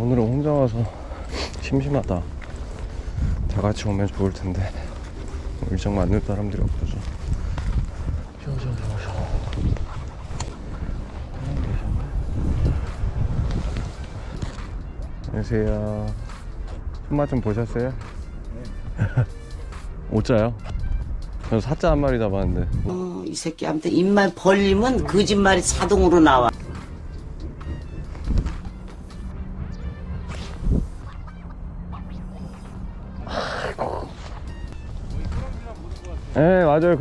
오늘은 혼자 와서 심심하다. 다 같이 오면 좋을 텐데 일정 맞는 사람들이 없어서. 안녕하세요. 손맛 좀 보셨어요? 네. 오자요? 저 사자 한 마리 잡았는데 어, 이 새끼한테 입만 벌리면 거짓말이 자동으로 나와. 네 맞아요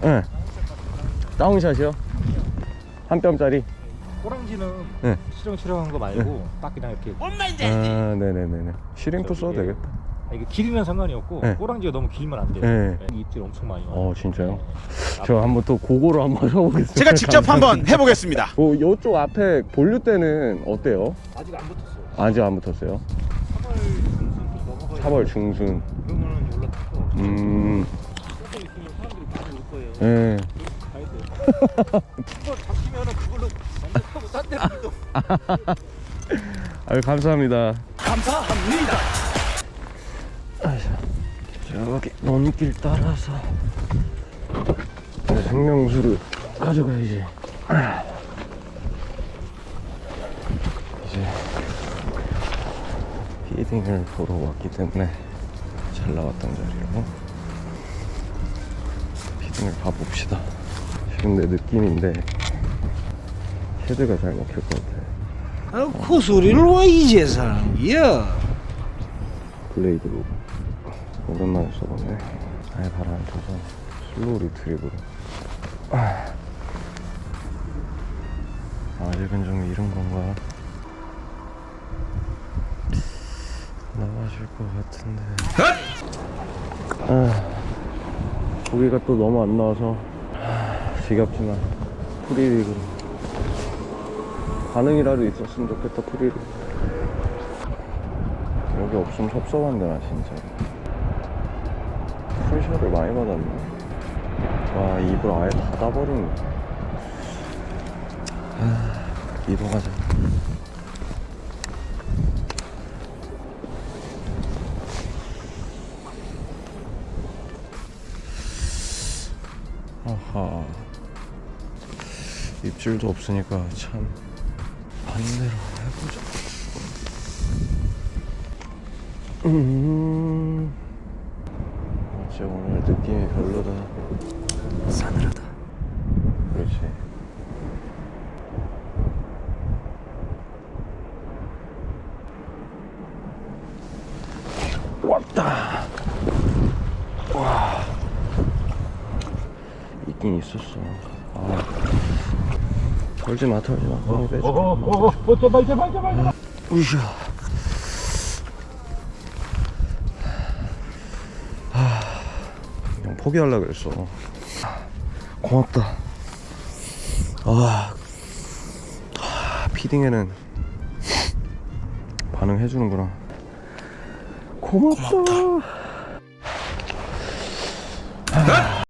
네. 다운샷이요? 한 뼘짜리 꼬랑지는 네. 수령수령한 거 말고 딱 그냥 이렇게 아 네네네네 시림프 써도 되겠다 아, 이게 길이면 상관이 없고 네. 꼬랑지가 너무 길면 안 돼요. 네. 네. 입질 엄청 많이 와요. 어 진짜요? 네. 저 한번 또 고고로 한번 해보겠습니다 제가 직접 한번 해보겠습니다. 뭐 요쪽 앞에 본류 때는 어때요? 아직 안 붙었어요. 아직 안 붙었어요? 3월 넘어가야 3월 중순 그러면은 올라타서 음... 조금 있으면 사람들이 많이 올 거예요. 예. 가야 돼요. 한번 잡히면은 그걸로 완전 타고 딴 데로 이동. 아유 감사합니다 감사합니다. 저기 논길 따라서 내 생명수를 가져가야지 이제 피딩을 보러 왔기 때문에 잘 나왔던 자리로 피딩을 가봅시다. 지금 내 느낌인데 헤드가 잘 먹힐 것 같아. 아, 그 소리를 왜 이제서 하는겨? 블레이드로. 오랜만에 써보네. 아예 터져 슬로우 리트리브로. 아, 아직은 좀 이른 건가 나와줄 것 같은데. 아, 고기가 또 너무 안 나와서 아, 지겹지만 프리리그로. 반응이라도 있었으면 좋겠다 프리리그 여기 없으면 섭섭한데 나 진짜. 풀샷을 많이 받았네. 와 입을 아예 닫아버리네 아, 이동하자 아하 입질도 없으니까 참 반대로 해보자 음. 진짜 오늘 느낌이 별로다. 싸늘하다. 그렇지. 왔다. 있긴 있었어. 아. 털지 마, 털지 마. 어, 빼지 마. 어, 제발 제발 제발. 으쌰. 하, 그냥 포기하려고 그랬어. 고맙다. 아, 아, 피딩에는 반응해주는구나. 고맙다. 하,